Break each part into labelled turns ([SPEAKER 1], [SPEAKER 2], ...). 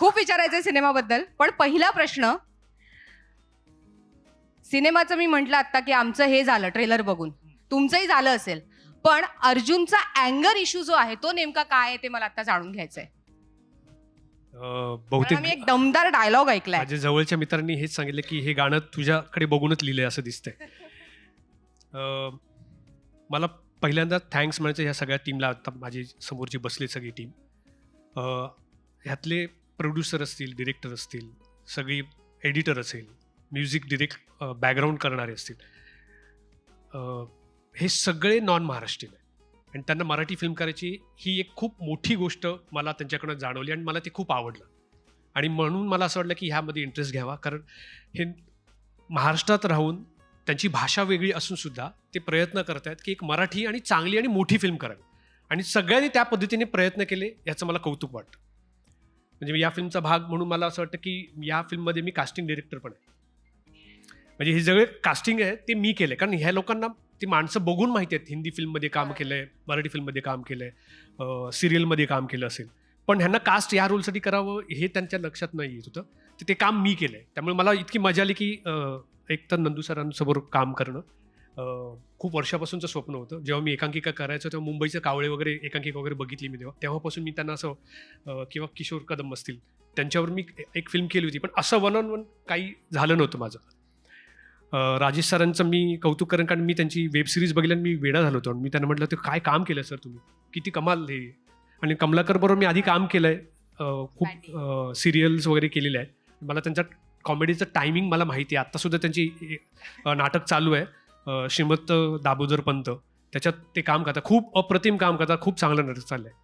[SPEAKER 1] खूप विचारायचं सिनेमाबद्दल पण पहिला प्रश्न सिनेमाचं मी म्हटलं आता की आमचं हे झालं ट्रेलर बघून. तुमचंही झालं असेल पण अर्जुनचा अँगर इश्यू जो आहे तो नेमका काय आहे ते मला आता जाणून घ्यायचंय.
[SPEAKER 2] बहुतेक
[SPEAKER 1] आम्ही एक दमदार डायलॉग ऐकलाय.
[SPEAKER 2] माझ्या जवळच्या मित्रांनी हेच सांगितलं की हे गाणं तुझ्याकडे बघूनच लिहिलंय असं दिसतंय. अं, मला पहिल्यांदा थँक्स म्हणायचं ह्या सगळ्या टीमला आता माझी समोरची बसली सगळी टीम ह्यातले प्रोड्युसर असतील डिरेक्टर असतील सगळी एडिटर असेल म्युझिक डिरेक्ट बॅकग्राऊंड करणारे असतील. हे सगळे नॉन महाराष्ट्रीयन आहे आणि त्यांना मराठी फिल्म करायची ही एक खूप मोठी गोष्ट मला त्यांच्याकडनं जाणवली आणि मला ते खूप आवडलं. आणि म्हणून मला असं वाटलं की ह्यामध्ये इंटरेस्ट घ्यावा. कारण हे महाराष्ट्रात राहून त्यांची भाषा वेगळी असूनसुद्धा ते प्रयत्न करत आहेत की एक मराठी आणि चांगली आणि मोठी फिल्म करावी. आणि सगळ्यांनी त्या पद्धतीने प्रयत्न केले याचं मला कौतुक वाटतं. म्हणजे या फिल्मचा भाग म्हणून मला असं वाटतं की या फिल्ममध्ये मी कास्टिंग डिरेक्टर पण आहे. म्हणजे हे सगळे कास्टिंग आहे ते मी केलं कारण ह्या लोकांना ती माणसं बघून माहिती आहेत हिंदी फिल्ममध्ये काम केलं आहे मराठी फिल्ममध्ये काम केलं आहे सिरियलमध्ये काम केलं असेल. पण ह्यांना कास्ट या रोलसाठी करावं हे त्यांच्या लक्षात नाही येत होतं तर ते काम मी केलं आहे त्यामुळे मला इतकी मजा आली की एक तर नंदू सरांसमोर काम करणं खूप वर्षापासूनचं स्वप्न होतं. जेव्हा मी एकांकिका करायचो तेव्हा मुंबईचे कावळे वगैरे एकांकिका वगैरे बघितली मी तेव्हा. तेव्हापासून मी त्यांना असं किंवा किशोर कदम असतील त्यांच्यावर मी एक फिल्म केली होती. पण असं वन ऑन वन काही झालं नव्हतं माझं. राजेश सरांचं मी कौतुक करेन कारण मी त्यांची वेब सिरीज बघितली आणि मी वेडा झालो होतो. मी त्यांना म्हटलं ते काय काम केलं सर तुम्ही? किती कमाल हे. आणि कमलाकर बरोबर मी आधी काम केलं आहे खूप सिरियल्स वगैरे केलेले आहेत. मला त्यांचा कॉमेडीचं टायमिंग मला माहिती आहे. आत्तासुद्धा त्यांची नाटक चालू आहे. श्रीमंत दाबोदर पंत. त्याच्यात ते काम करतात. खूप अप्रतिम काम करतात. खूप चांगलं नाटक चाललं आहे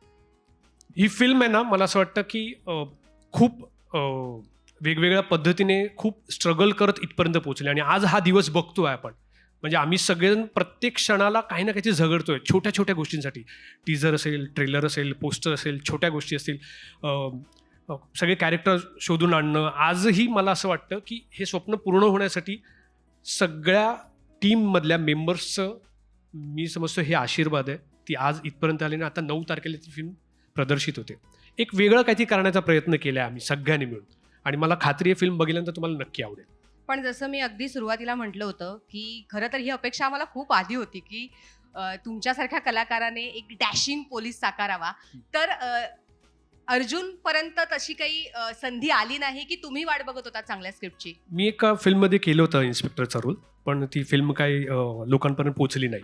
[SPEAKER 2] ही फिल्म आहे ना मला असं वाटतं की खूप वेगवेगळ्या पद्धतीने खूप स्ट्रगल करत इथपर्यंत पोहोचले. आणि आज हा दिवस बघतो आहे आपण. म्हणजे आम्ही सगळेजण प्रत्येक क्षणाला काही ना काहीतरी झगडतोय. छोट्या छोट्या गोष्टींसाठी. टीझर असेल ट्रेलर असेल पोस्टर असेल छोट्या गोष्टी असतील. सगळे कॅरेक्टर शोधून आणणं. आजही मला असं वाटतं की हे स्वप्न पूर्ण होण्यासाठी सगळ्या टीममधल्या मेंबर्सचं मी समजतो हे आशीर्वाद आहे. ती आज इथपर्यंत आली आणि आता नऊ तारखेला ती फिल्म प्रदर्शित होते. एक वेगळं काहीतरी करण्याचा प्रयत्न केला आहे आम्ही सगळ्यांनी मिळून. आणि मला खात्री आहे फिल्म बघितल्यानंतर तुम्हाला नक्की आवडेल.
[SPEAKER 1] पण जसं मी अगदी सुरुवातीला म्हटलं होतं की खरं तर ही अपेक्षा आम्हाला खूप आधी होती की तुमच्यासारख्या कलाकाराने एक डॅशिंग पोलीस साकारावा. तर अर्जुन पर्यंत तशी काही संधी आली नाही की तुम्ही वाट बघत होता चांगल्या स्क्रिप्टची
[SPEAKER 2] मी एका फिल्ममध्ये केलं होतं इन्स्पेक्टरचा रोल पण ती फिल्म काही लोकांपर्यंत पोचली नाही.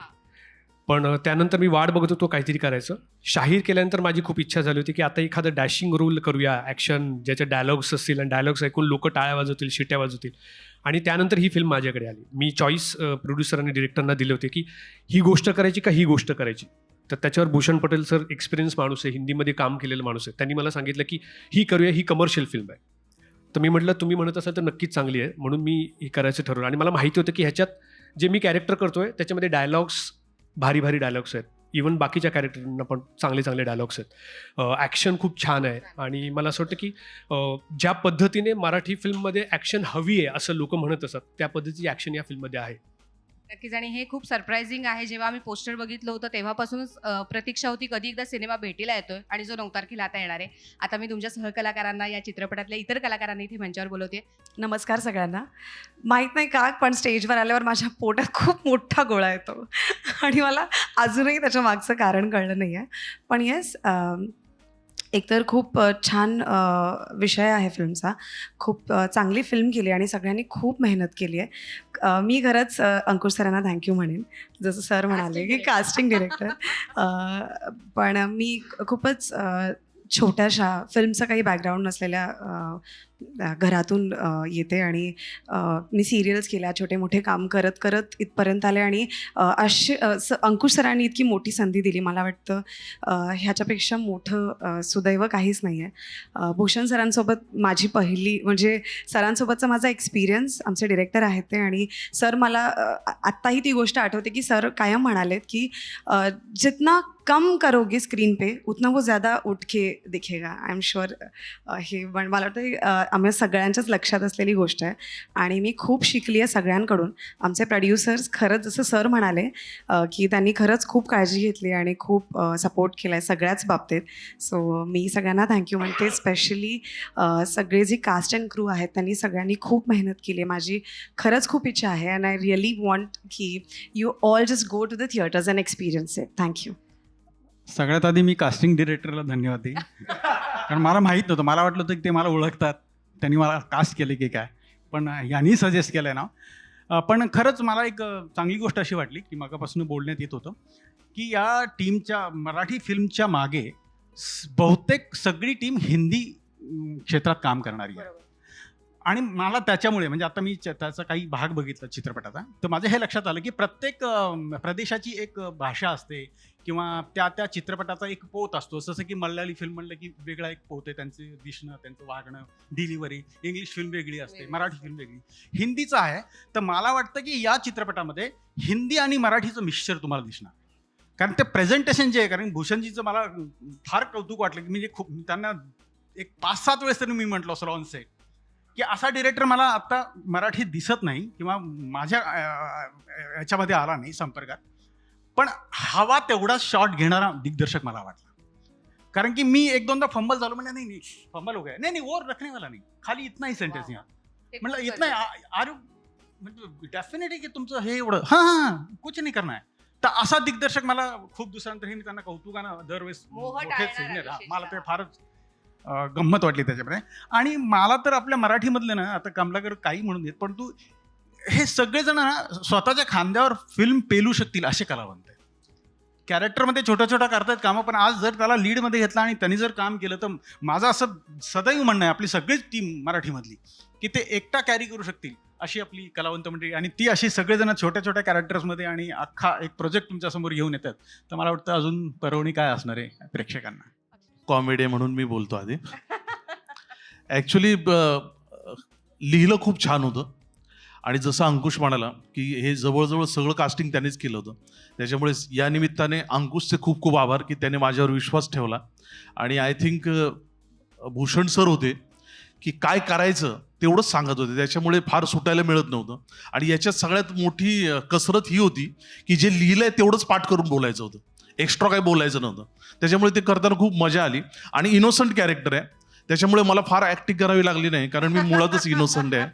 [SPEAKER 2] पण त्यानंतर मी वाट बघत होतो काहीतरी करायचं. शाहीर केल्यानंतर माझी खूप इच्छा झाली होती की आता एखादं डॅशिंग रोल करूया ॲक्शन ज्याचे डायलॉग्स असतील आणि डायलॉग्स ऐकून लोक टाळ्या वाजवतील शिट्या वाजवतील. आणि त्यानंतर ही फिल्म माझ्याकडे आली. मी चॉईस प्रोड्युसर आणि डिरेक्टरना दिले होते की ही गोष्ट करायची का ही गोष्ट करायची? तर त्याच्यावर भूषण पटेल सर एक्सपिरियन्स माणूस आहे हिंदीमध्ये काम केलेलं माणूस आहे. त्यांनी मला सांगितलं की ही करूया ही कमर्शियल फिल्म आहे. तर मी म्हटलं तुम्ही म्हणत असाल तर नक्कीच चांगली आहे. म्हणून मी हे करायचं ठरवलं. आणि मला माहिती होतं की ह्याच्यात जे मी कॅरेक्टर करतोय त्याच्यामध्ये डायलॉग्स भारी भारी डायलॉग्स आहेत. इवन बाकीच्या कॅरेक्टरना पण चांगले चांगले डायलॉग्स आहेत. ॲक्शन खूप छान आहे. आणि मला असं वाटतं की ज्या पद्धतीने मराठी फिल्ममध्ये ॲक्शन हवी आहे असं लोक म्हणत असतात त्या पद्धतीची ॲक्शन या फिल्ममध्ये आहे.
[SPEAKER 1] नक्कीच आणि हे खूप सरप्रायझिंग आहे. जेव्हा आम्ही पोस्टर बघितलं होतं तेव्हापासूनच अ, प्रतीक्षा होती. कधी एकदा सिनेमा भेटीला येतोय आणि जो नऊ तारखेला आता येणार आहे. आता मी तुमच्या सहकलाकारांना या चित्रपटातल्या इतर कलाकारांना इथे मंचावर बोलवते
[SPEAKER 3] नमस्कार सगळ्यांना. माहीत नाही का पण स्टेजवर आल्यावर माझ्या पोटात खूप मोठा गोळा येतो. आणि मला अजूनही त्याच्या मागचं कारण कळलं नाही आहे पण येस एकतर खूप छान विषय आहे फिल्मचा. खूप चांगली फिल्म केली आणि सगळ्यांनी खूप मेहनत केली आहे. मी खरंच अंकुश सरांना थँक्यू म्हणेन. जसं सर म्हणाले की. कास्टिंग डिरेक्टर पण मी खूपच छोट्याशा फिल्मचं काही बॅकग्राऊंड नसलेल्या घरातून येते आणि मी सिरियल्स केल्या छोटे मोठे काम करत करत इथपर्यंत आले आणि अ, अशी अंकुश सरांनी इतकी मोठी संधी दिली. मला वाटतं ह्याच्यापेक्षा मोठं सुदैव काहीच नाही आहे भूषण सरांसोबत माझी पहिली म्हणजे सरांसोबतचा माझा एक्सपिरियन्स आमचे डिरेक्टर आहेत ते आणि सर मला आत्ताही ती गोष्ट आठवते की सर कायम म्हणालेत की जितना कम करोगे स्क्रीन पे उतना वो ज़्यादा उठ के दिखेगा. आय एम शुअर हे पण मला वाटतं आम्ही सगळ्यांच्याच लक्षात असलेली गोष्ट आहे. आणि मी खूप शिकली आहे सगळ्यांकडून. आमचे प्रोड्युसर्स खरंच जसं सर म्हणाले की त्यांनी खरंच खूप काळजी घेतली आणि खूप सपोर्ट केला आहे सगळ्याच बाबतीत. सो मी सगळ्यांना थँक्यू म्हणते. स्पेशली सगळे जे कास्ट अँड क्रू आहेत त्यांनी सगळ्यांनी खूप मेहनत केली आहे. माझी खरंच खूप इच्छा आहे अँड आय रिअली वॉन्ट की you all just go to the theatres and experience it thank you
[SPEAKER 4] सगळ्यात आधी मी कास्टिंग डिरेक्टरला धन्यवाद देईन. कारण मला माहीत नव्हतं. मला वाटलं होतं की ते मला ओळखतात. त्यांनी मला कास्ट केले की काय. पण यांनी सजेस्ट केलं आहे ना पण खरंच मला एक चांगली गोष्ट अशी वाटली की मागापासून बोलण्यात येत होतं की या टीमच्या मराठी फिल्मच्या मागे बहुतेक सगळी टीम हिंदी क्षेत्रात काम करणारी आहे. आणि मला त्याच्यामुळे म्हणजे आता मी च- त्याचा काही भाग बघितला चित्रपटाचा तर माझं हे लक्षात आलं की प्रत्येक प्रदेशाची एक भाषा असते किंवा त्या त्या चित्रपटाचा एक पोत असतो. जसं की मल्याळी फिल्म म्हणलं की वेगळा एक पोत आहे त्यांचे दिसणं त्यांचं वागणं डिलिव्हरी इंग्लिश फिल्म वेगळी असते. मराठी फिल्म वेगळी. हिंदीचं आहे तर मला वाटतं की या चित्रपटामध्ये हिंदी आणि मराठीचं मिक्सचर तुम्हाला दिसणार. कारण ते प्रेझेंटेशन जे आहे कारण भूषणजीचं मला फार कौतुक वाटलं की म्हणजे खूप त्यांना एक पाच सात वेळेस तरी मी म्हटलं असं ऑन सेट की असा डिरेक्टर मला आत्ता मराठीत दिसत नाही किंवा माझ्या याच्यामध्ये आला नाही संपर्कात. पण हवा तेवढा शॉट घेणारा दिग्दर्शक मला वाटला. कारण की मी एक दोनदा फंबल झालो म्हणजे नाही नाही फंबल हो गया. नाही नाही और रखने वाला नाही. खाली इतना ही सेंटेन्स
[SPEAKER 1] ते
[SPEAKER 4] म्हटलं इतना. आर यू म्हणजे डेफिनेटली की तुमचं हे एवढं. हां हां कुछ नाही करणार. तर असा दिग्दर्शक मला खूप दिवसानंतर मी त्यांना कौतुकानं दरवेळेस हा. मला ते फारच गंमत वाटली त्याच्यामध्ये. आणि मला तर आपल्या मराठीमधले ना आता कमलाकर काही म्हणून देत पण तू हे सगळेजण ना स्वतःच्या खांद्यावर फिल्म पेलू शकतील असे कलावंत आहेत. कॅरेक्टरमध्ये छोट्या छोट्या करतायत कामं पण आज जर त्याला लीडमध्ये घेतला आणि त्यांनी जर काम केलं तर माझं असं सदैव म्हणणं आहे आपली सगळीच टीम मराठीमधली की ते एकटा कॅरी करू शकतील अशी आपली कलावंत मंडळी. आणि ती अशी सगळेजण छोट्या छोट्या कॅरेक्टर्समध्ये आणि अख्खा एक प्रोजेक्ट तुमच्यासमोर घेऊन येतात. तर मला वाटतं अजून परवणी काय असणार आहे प्रेक्षकांना?
[SPEAKER 5] कॉमेडी म्हणून मी बोलतो आधी. ॲक्च्युली लिहिलं खूप छान होतं. आणि जसं अंकुश म्हणाला की हे जवळजवळ सगळं कास्टिंग त्यानेच केलं होतं. त्याच्यामुळे या निमित्ताने अंकुशचे खूप खूप आभार की त्याने माझ्यावर विश्वास ठेवला. आणि आय थिंक भूषण सर होते की काय करायचं तेवढंच सांगत होते. त्याच्यामुळे फार सुटायला मिळत नव्हतं. आणि याच्यात सगळ्यात मोठी कसरत ही होती की जे लिहिलंय तेवढंच पाठ करून बोलायचं होतं. एक्स्ट्रा काही बोलायचं नव्हतं. त्याच्यामुळे ते करताना खूप मजा आली. आणि इनोसंट कॅरेक्टर आहे. त्याच्यामुळे मला फार ॲक्टिंग करावी लागली नाही कारण मी मुळातच इनोसंट आहे.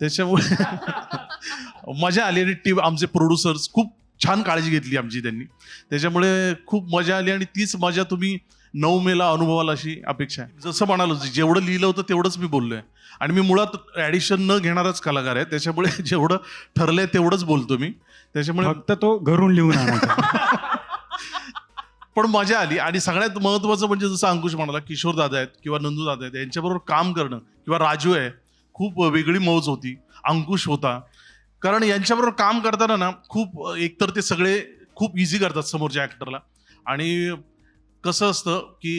[SPEAKER 5] त्याच्यामुळे मजा आली आणि टीम आमचे प्रोड्युसर्स खूप छान काळजी घेतली आमची त्यांनी. त्याच्यामुळे खूप मजा आली आणि तीच मजा तुम्ही नऊ मेला अनुभवाल अशी अपेक्षा आहे. जसं म्हणालो जेवढं लिहिलं होतं तेवढंच मी बोललोय. आणि मी मुळात ॲडिशन न घेणारच कलाकार आहे. त्याच्यामुळे जेवढं ठरलंय तेवढंच बोलतो मी. त्याच्यामुळे
[SPEAKER 4] फक्त तो घरून लिहून
[SPEAKER 5] पण मजा आली. आणि सगळ्यात महत्त्वाचं म्हणजे जसं अंकुश म्हणाला किशोर दादा आहेत किंवा नंदू दादा आहेत यांच्याबरोबर काम करणं किंवा राजू आहे खूप वेगळी मौज होती अंकुश होता. कारण यांच्याबरोबर काम करताना ना खूप एकतर ते सगळे खूप इझी करतात समोरच्या ॲक्टरला आणि कसं असतं की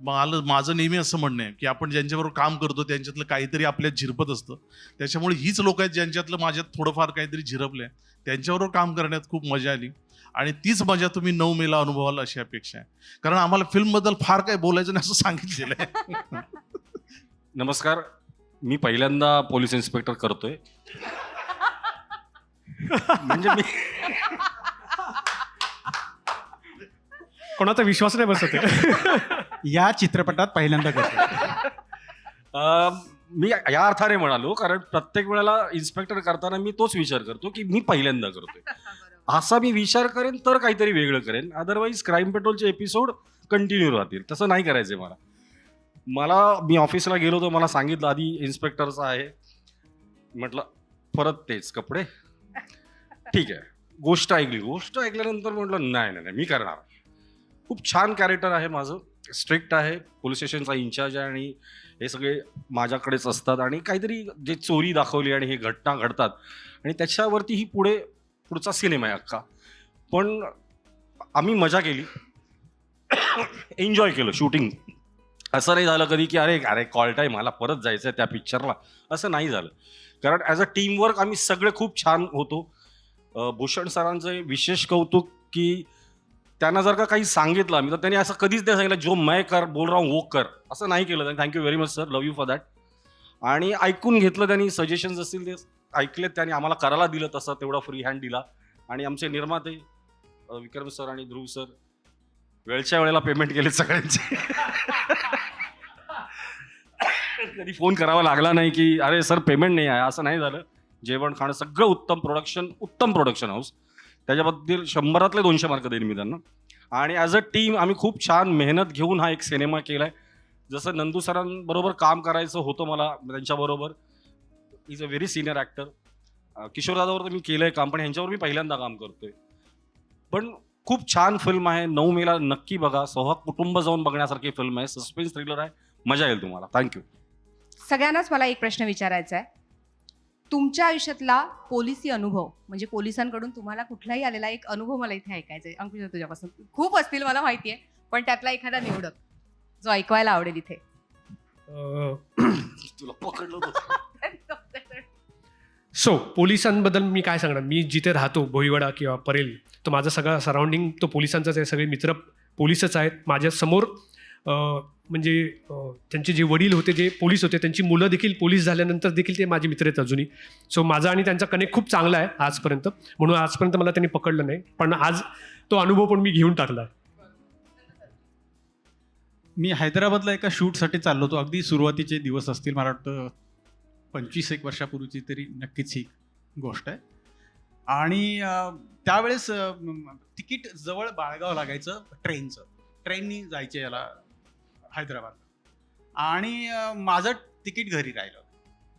[SPEAKER 5] मला माझं नेहमी असं म्हणणं आहे की आपण ज्यांच्याबरोबर काम करतो त्यांच्यातलं काहीतरी आपल्यात झिरपत असतं. त्याच्यामुळे हीच लोक आहेत ज्यांच्यातलं माझ्यात थोडंफार काहीतरी झिरपलं आहे. त्यांच्याबरोबर काम करण्यात खूप मजा आली. आणि तीच मजा तुम्ही नऊ मेला अनुभवाल अशी अपेक्षा आहे. कारण आम्हाला फिल्मबद्दल फार काही बोलायचं नाही असं सांगितलेलं आहे.
[SPEAKER 6] नमस्कार. मी पहिल्यांदा पोलीस इन्स्पेक्टर करतोय. म्हणजे मी
[SPEAKER 2] कोणाचा विश्वास नाही बसत आहे.
[SPEAKER 4] या चित्रपटात पहिल्यांदा करतो
[SPEAKER 6] अं, मी या अर्थाने म्हणालो कारण प्रत्येक वेळेला इन्स्पेक्टर करताना मी तोच विचार करतो की मी पहिल्यांदा करतोय. असा मी विचार करेन तर काहीतरी वेगळं करेन. अदरवाईज क्राईम पेट्रोलचे एपिसोड कंटिन्यू राहतील. तसं नाही करायचंय मला. मला मी ऑफिसला गेलो तर मला सांगितलं आधी इन्स्पेक्टरचं आहे. म्हटलं परत तेच कपडे. ठीक आहे. गोष्ट ऐकली. गोष्ट ऐकल्यानंतर म्हटलं नाही नाही नाही मी करणार. खूप छान कॅरेक्टर आहे माझं. स्ट्रिक्ट आहे पोलीस स्टेशनचा इन्चार्ज आहे आणि हे सगळे माझ्याकडेच असतात आणि काहीतरी जे चोरी दाखवली आणि हे घटना घडतात. आणि त्याच्यावरती ही पुढे पुढचा सिनेमा आहे अख्खा. पण आम्ही मजा केली. एन्जॉय केलं शूटिंग असं नाही झालं कधी की अरे अरे कॉल टाईम मला परत जायचं आहे त्या पिक्चरला असं नाही झालं. कारण ॲज अ टीमवर्क आम्ही सगळे खूप छान होतो. भूषण सरांचं हे विशेष कौतुक की त्यांना जर का काही सांगितलं मी तर त्यांनी असं कधीच नाही सांगितलं जो मैं कर बोल रहा हूँ वो कर. असं नाही केलं त्यांनी. Thank you very much sir love you for that आणि ऐकून घेतलं त्यांनी सजेशन्स असतील ते ऐकलेत त्यांनी आम्हाला करायला दिलं तसं तेवढा फ्री हँड दिला. आणि आमचे निर्माते विक्रम सर आणि ध्रुव सर वेळच्या वेळेला पेमेंट केले सगळ्यांचे. कधी फोन करावा लागला नाही की अरे सर पेमेंट नाही आहे. असं नाही झालं. जेवण खाणं सगळं उत्तम प्रोडक्शन उत्तम प्रोडक्शन हाऊस त्याच्याबद्दल शंभरातले दोनशे मार्क देईन मी त्यांना. आणि ॲज अ टीम आम्ही खूप छान मेहनत घेऊन हा एक सिनेमा केला आहे जसं नंदू सरांबरोबर काम करायचं होतं मला त्यांच्याबरोबर. Is a very senior actor किशोरदादावर तर मी केलं आहे काम पण ह्यांच्यावर मी पहिल्यांदा काम करतोय. पण खूप छान फिल्म आहे. नऊ मेला नक्की बघा. सहक कुटुंब जाऊन बघण्यासारखी फिल्म आहे. सस्पेन्स थ्रिलर आहे. मजा येईल तुम्हाला. थँक्यू
[SPEAKER 1] सगळ्यांनाच मला एक प्रश्न विचारायचा आहे. तुमच्या आयुष्यातला पोलिसी अनुभव म्हणजे पोलिसांकडून तुम्हाला कुठलाही आलेला एक अनुभव मला इथे ऐकायचा आहे. अंकुश तुझ्यापासून. खूप असतील मला माहिती आहे पण त्यातला एखादा निवडक जो ऐकवायला आवडेल इथे.
[SPEAKER 6] तुला पकडलं.
[SPEAKER 2] सो पोलिसांबद्दल मी काय सांगणार? मी जिथे राहतो भोईवाडा किंवा परेल तो माझा सगळा सराउंडिंग तो पोलिसांचाच आहे सगळे मित्र पोलीसच आहेत. माझ्यासमोर अं, म्हणजे त्यांचे जे वडील होते जे पोलीस होते त्यांची मुलं देखील पोलीस झाल्यानंतर देखील ते माझे मित्र आहेत अजूनही. सो माझा आणि त्यांचा कनेक्ट खूप चांगला आहे आजपर्यंत. म्हणून आजपर्यंत मला त्यांनी पकडलं नाही. पण आज तो अनुभव पण मी घेऊन टाकला आहे.
[SPEAKER 4] मी हैदराबादला एका शूटसाठी चाललो होतो. अगदी सुरुवातीचे दिवस असतील मला वाटतं पंचवीस एक वर्षापूर्वीची तरी नक्कीच ही गोष्ट आहे. आणि त्यावेळेस तिकीट जवळ बाळगावं लागायचं ट्रेनचं. ट्रेननी जायचे याला हैदराबाद आणि माझं तिकीट घरी राहिलं.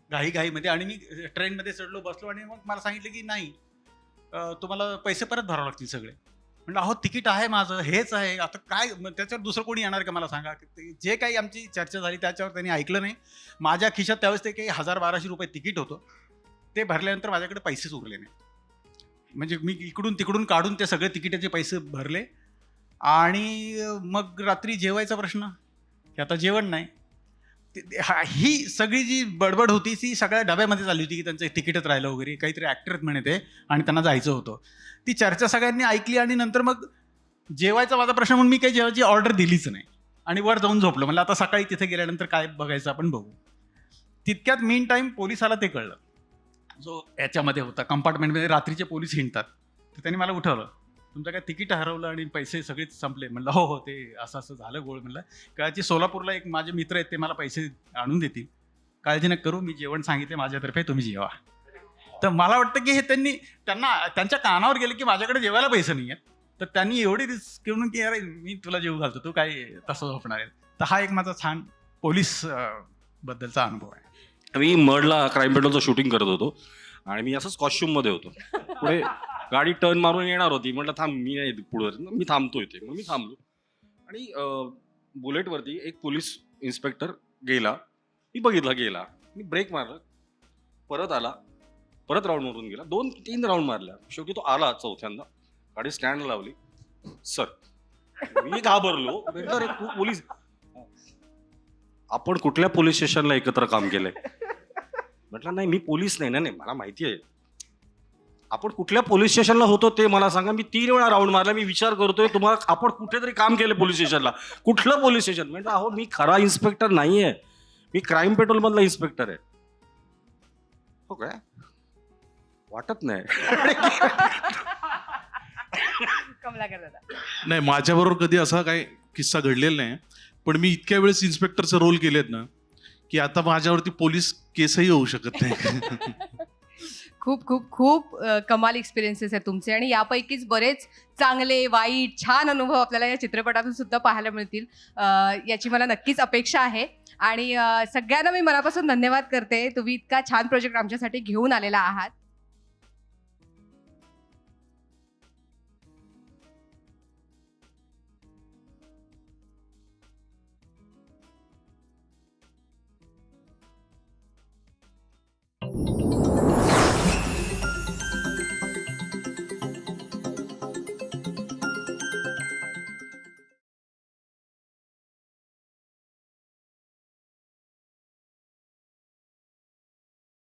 [SPEAKER 4] घाई घाईमध्ये आणि मी ट्रेनमध्ये चढलो बसलो आणि मग मला सांगितलं की नाही तुम्हाला पैसे परत भरावे लागतील सगळे. म्हणलं अहो तिकीट आहे माझं हेच आहे. आता काय मग त्याच्यावर दुसरं कोणी येणार का मला सांगा? जे काही आमची चर्चा झाली त्याच्यावर त्यांनी ऐकलं नाही. माझ्या खिशात त्यावेळेस ते काही हजार बाराशे रुपये तिकीट होतं. ते भरल्यानंतर माझ्याकडे पैसेच उरले नाही. म्हणजे मी इकडून तिकडून काढून ते सगळे तिकिटाचे पैसे भरले. आणि मग रात्री जेवायचा प्रश्न? की आता जेवण नाही. हा- ही सगळी जी बडबड होती ती सगळ्या डब्यामध्ये चालली होती की त्यांचं तिकीटच राहिलं वगैरे काहीतरी ॲक्टरच म्हणे ते आणि त्यांना जायचं होतं. ती चर्चा सगळ्यांनी ऐकली आणि नंतर मग जेवायचा माझा प्रश्न म्हणून मी काही जेवायची ऑर्डर दिलीच नाही. आणि वर जाऊन झोपलो. मला आता सकाळी तिथे गेल्यानंतर काय बघायचं आपण बघू. तितक्यात मेन टाईम पोलिसाला ते कळलं. जो याच्यामध्ये होता कंपार्टमेंटमध्ये रात्रीचे पोलीस हिंडतात. तर त्यांनी मला उठवलं. तुमचं काय तिकीट हरवलं आणि पैसे सगळेच संपले. म्हणलं हो हो ते असं असं झालं गोळ म्हणलं. कदाचित सोलापूरला एक माझे मित्र आहेत ते मला पैसे आणून देतील. काळजी नका करू मी जेवण सांगितले माझ्यातर्फे तुम्ही जेवा. तर मला वाटतं की हे त्यांनी त्यांना त्यांच्या कानावर गेले की माझ्याकडे जेवायला पैसे नाही आहेत तर त्यांनी एवढी रिस्क घेऊन की अरे मी तुला जेवू घालतो तू काय तसं झोपणार आहे तर हा एक माझा छान पोलीस बद्दलचा अनुभव आहे.
[SPEAKER 6] मी मडला क्राईम पेट्रोलचं शूटिंग करत होतो आणि मी असंच कॉस्ट्युममध्ये होतो. पुढे गाडी टर्न मारून येणार होती. म्हटलं थांब मी नाही पुढे. मी थांबतो इथे. मग मी थांबलो. आणि बुलेटवरती एक पोलीस इन्स्पेक्टर गेला. मी बघितला गेला. मी ब्रेक मारला. परत आला. परत राऊंड मारून गेला. दोन तीन राऊंड मारल्या. शेवटी तो आला चौथ्यांदा. गाडी स्टँड लावली. सर मी घाबरलो. "अरे, तू पोलीस. आपण कुठल्या पोलीस स्टेशनला एकत्र काम केलंय? म्हटलं नाही मी पोलीस नाही ना नाही मला माहिती आहे. आपण कुठल्या पोलीस स्टेशनला होतो ते मला सांगा. मी तीन वेळा राऊंड मारला मी विचार करतोय तुम्हाला आपण कुठेतरी काम केलं पोलीस स्टेशनला कुठलं पोलीस स्टेशन म्हणजे अहो मी खरा इन्स्पेक्टर नाहीये. मी क्राईम पेट्रोल मधला इन्स्पेक्टर आहे. हो काय? वाटत नाही.
[SPEAKER 5] नाही माझ्याबरोबर कधी असा काही किस्सा घडलेला नाही. पण मी इतक्या वेळेस इन्स्पेक्टरचे रोल केलेत ना की आता माझ्यावरती पोलीस केसही होऊ शकत नाही.
[SPEAKER 1] खूप खूप खूप कमाल एक्सपिरियन्सेस आहेत तुमचे आणि यापैकीच बरेच चांगले वाईट छान अनुभव आपल्याला या चित्रपटातून सुद्धा पाहायला मिळतील. याची मला नक्कीच अपेक्षा आहे. आणि सगळ्यांना मी मनापासून धन्यवाद करते. तुम्ही इतका छान प्रोजेक्ट आमच्यासाठी घेऊन आलेला आहात.